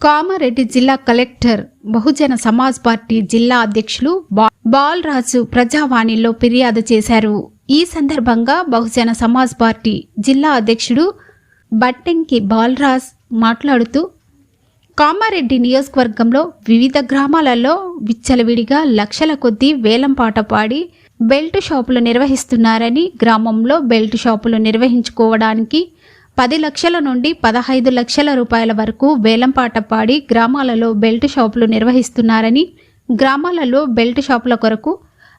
కామారెడ్డి జిల్లా collector Bahujan Samaj party జిల్లా అధ్యక్షులు బా- బాలరాజు ప్రజావాణిలో ఫిర్యాదు చేశారు. ఈ సందర్భంగా బహుజన సమాజ్ పార్టీ జిల్లా అధ్యక్షుడు బట్టెంకి బాలరాజ్ మాట్లాడుతూ కామారెడ్డి నియోజకవర్గంలో వివిధ గ్రామాలలో విచ్చలవిడిగా లక్షల కొద్దీ వేలంపాట పాడి బెల్ట్ షాపులు నిర్వహిస్తున్నారని గ్రామంలో బెల్ట్ షాపులు నిర్వహించుకోవడానికి పది లక్షల నుండి పదహైదు లక్షల రూపాయల వరకు వేలంపాట పాడి గ్రామాలలో బెల్ట్ షాపులు నిర్వహిస్తున్నారని గ్రామాలలో బెల్ట్ షాపుల కొరకు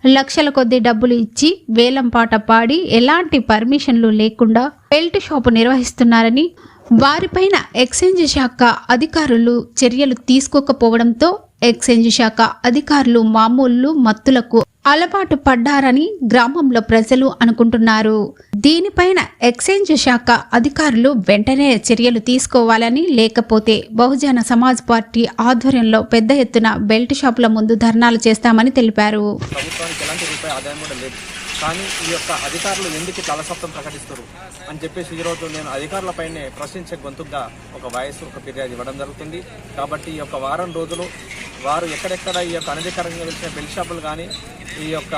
లక్షల కొద్ది డబ్బులు ఇచ్చి వేలంపాట పాడి ఎలాంటి పర్మిషన్లు లేకుండా బెల్ట్ షాపు నిర్వహిస్తున్నారని వారిపైన ఎక్స్చేంజ్ శాఖ అధికారులు చర్యలు తీసుకోకపోవడంతో ఎక్స్చేంజ్ శాఖ అధికారులు మామూలు మత్తులకు అలవాటు పడ్డారని గ్రామంలో ప్రజలు అనుకుంటున్నారు. దీనిపైన ఎక్స్చేంజ్ శాఖ అధికారులు వెంటనే చర్యలు తీసుకోవాలని లేకపోతే బహుజన సమాజ్ పార్టీ ఆధ్వర్యంలో పెద్ద ఎత్తున బెల్ట్ షాపుల ముందు ధర్నాలు చేస్తామని తెలిపారు. కానీ ఈ యొక్క అధికారులు ఎందుకు ఇట్లా అలసత్వం ప్రకటిస్తారు అని చెప్పేసి ఈరోజు నేను అధికారులపైనే ప్రశ్నించే గొంతుగా ఒక వాయిస్ ఒక ఫిర్యాదు ఇవ్వడం జరుగుతుంది. కాబట్టి ఈ యొక్క వారం రోజులు వారు ఎక్కడెక్కడ ఈ యొక్క అనధికారంగా వెలిసిన బెల్ షాపులు కానీ ఈ యొక్క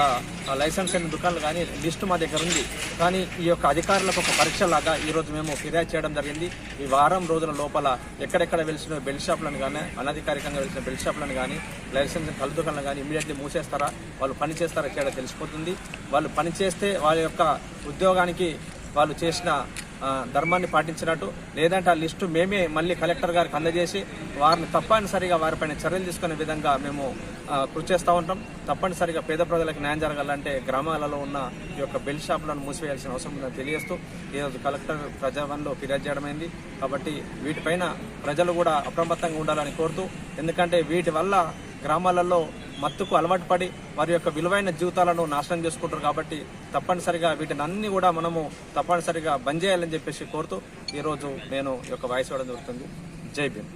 లైసెన్స్ అయిన దుకాణాలు కానీ లిస్టు మా దగ్గర ఉంది. కానీ ఈ యొక్క అధికారులకు ఒక పరీక్ష లాగా ఈరోజు మేము ఫిర్యాదు చేయడం జరిగింది. ఈ వారం రోజుల లోపల ఎక్కడెక్కడ వెలిసిన బెల్ షాపులను కానీ అనధికారికంగా వెలిసిన బెల్ షాపులను కానీ లైసెన్స్ కలు దుకాణాలను కానీ ఇమీడియట్లీ మూసేస్తారా? వాళ్ళు పని చేస్తారా? తెలిసిపోతుంది. వాళ్ళు పని చేస్తే వాళ్ళ యొక్క ఉద్యోగానికి వాళ్ళు చేసిన ధర్మాన్ని పాటించినట్టు. లేదంటే ఆ లిస్టు మేమే మళ్ళీ కలెక్టర్ గారికి అందజేసి వారిని తప్పనిసరిగా వారిపైన చర్యలు తీసుకునే విధంగా మేము కృషి చేస్తూ ఉంటాం. తప్పనిసరిగా పేద ప్రజలకు న్యాయం జరగాలంటే గ్రామాలలో ఉన్న ఈ యొక్క బెల్ షాపులను మూసివేయాల్సిన అవసరం ఉందని తెలియజేస్తూ ఈరోజు కలెక్టర్ ప్రజావన్లో ఫిర్యాదు చేయడమైంది. కాబట్టి వీటిపైన ప్రజలు కూడా అప్రమత్తంగా ఉండాలని కోరుతూ ఎందుకంటే వీటి వల్ల గ్రామాలలో మత్తుకు అలవాటు పడి వారి యొక్క విలువైన జీవితాలను నాశనం చేసుకుంటారు కాబట్టి తప్పనిసరిగా వీటిని అన్ని కూడా మనము తప్పనిసరిగా బంద్ చేయాలని చెప్పేసి కోరుతూ ఈరోజు నేను యొక్క వాయిస్ ఇవ్వడం జరుగుతుంది. జై భీమ్.